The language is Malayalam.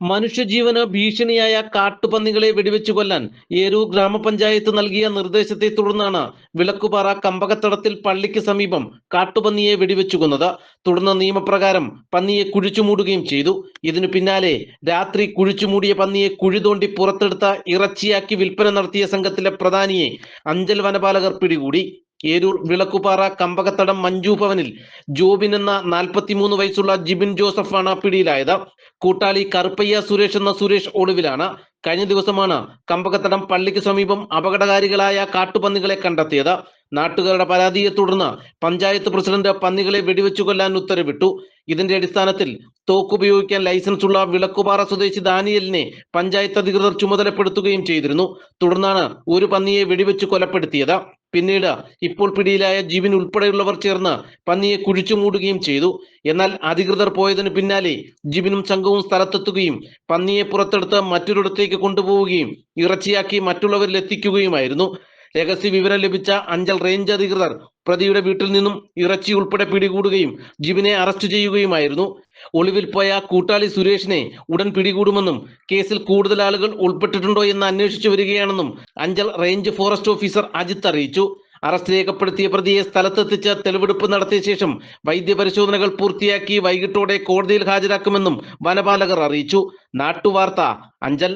മനുഷ്യജീവന് ഭീഷണിയായ കാട്ടുപന്നികളെ വെടിവെച്ചു കൊല്ലാൻ ഏരൂർ ഗ്രാമപഞ്ചായത്ത് നൽകിയ നിർദ്ദേശത്തെ തുടർന്നാണ് വിളക്കുപാറ കമ്പകത്തടത്തിൽ പള്ളിക്ക് സമീപം കാട്ടുപന്നിയെ വെടിവെച്ചു കൊന്നത് തുടർന്ന് നിയമപ്രകാരം പന്നിയെ കുഴിച്ചുമൂടുകയും ചെയ്തു. ഇതിനു പിന്നാലെ രാത്രി കുഴിച്ചുമൂടിയ പന്നിയെ കുഴി തോണ്ടി പുറത്തെടുത്ത ഇറച്ചിയാക്കി വിൽപ്പന നടത്തിയ സംഘത്തിലെ പ്രധാനിയെ അഞ്ചൽ വനപാലകർ പിടികൂടി. ഏരൂർ വിളക്കുപാറ കമ്പകത്തടം മഞ്ജു ഭവനിൽ ജോബിൻ എന്ന നാൽപ്പത്തിമൂന്ന് വയസ്സുള്ള ജിബിൻ ജോസഫാണ് പിടിയിലായത്. കൂട്ടാളി കറുപ്പയ്യ സുരേഷ് എന്ന സുരേഷ് ഒളിവിലാണ്. കഴിഞ്ഞ ദിവസമാണ് കമ്പകത്തടം പള്ളിക്ക് സമീപം അപകടകാരികളായ കാട്ടുപന്നികളെ കണ്ടെത്തിയത്. നാട്ടുകാരുടെ പരാതിയെ തുടർന്ന് പഞ്ചായത്ത് പ്രസിഡന്റ് പന്നികളെ വെടിവെച്ചു കൊല്ലാൻ ഉത്തരവിട്ടു. ഇതിന്റെ അടിസ്ഥാനത്തിൽ തോക്കുപയോഗിക്കാൻ ലൈസൻസ് ഉള്ള വിളക്കുപാറ സ്വദേശി ദാനിയലിനെ പഞ്ചായത്ത് അധികൃതർ ചുമതലപ്പെടുത്തുകയും ചെയ്തിരുന്നു. തുടർന്നാണ് ഒരു പന്നിയെ വെടിവെച്ചു കൊലപ്പെടുത്തിയത്. പിന്നീട് ഇപ്പോൾ പിടിയിലായ ജീവൻ ഉൾപ്പെടെയുള്ളവർ ചേർന്ന് പന്നിയെ കുഴിച്ചു മൂടുകയും ചെയ്തു. എന്നാൽ അധികൃതർ പോയതിനു പിന്നാലെ ജീവിനും സംഘവും സ്ഥലത്തെത്തുകയും പന്നിയെ പുറത്തെടുത്ത് മറ്റൊരിടത്തേക്ക് കൊണ്ടുപോവുകയും ഇറച്ചിയാക്കി മറ്റുള്ളവരിൽ എത്തിക്കുകയുമായിരുന്നു. രഹസ്യ വിവരം ലഭിച്ച അഞ്ചൽ റേഞ്ച് അധികൃതർ പ്രതിയുടെ വീട്ടിൽ നിന്നും ഇറച്ചി ഉൾപ്പെടെ പിടികൂടുകയും ജിബിനെ അറസ്റ്റ് ചെയ്യുകയുമായിരുന്നു. ഒളിവിൽ പോയ കൂട്ടാളി സുരേഷിനെ ഉടൻ പിടികൂടുമെന്നും കേസിൽ കൂടുതൽ ആളുകൾ ഉൾപ്പെട്ടിട്ടുണ്ടോ എന്ന് അന്വേഷിച്ചു വരികയാണെന്നും Anchal range forest officer Ajith അറിയിച്ചു. അറസ്റ്റ് രേഖപ്പെടുത്തിയ പ്രതിയെ സ്ഥലത്തെത്തിച്ച് തെളിവെടുപ്പ് നടത്തിയ ശേഷം വൈദ്യപരിശോധനകൾ പൂർത്തിയാക്കി വൈകിട്ടോടെ കോടതിയിൽ ഹാജരാക്കുമെന്നും വനപാലകർ അറിയിച്ചു. നാട്ടുവാർത്ത അഞ്ചൽ.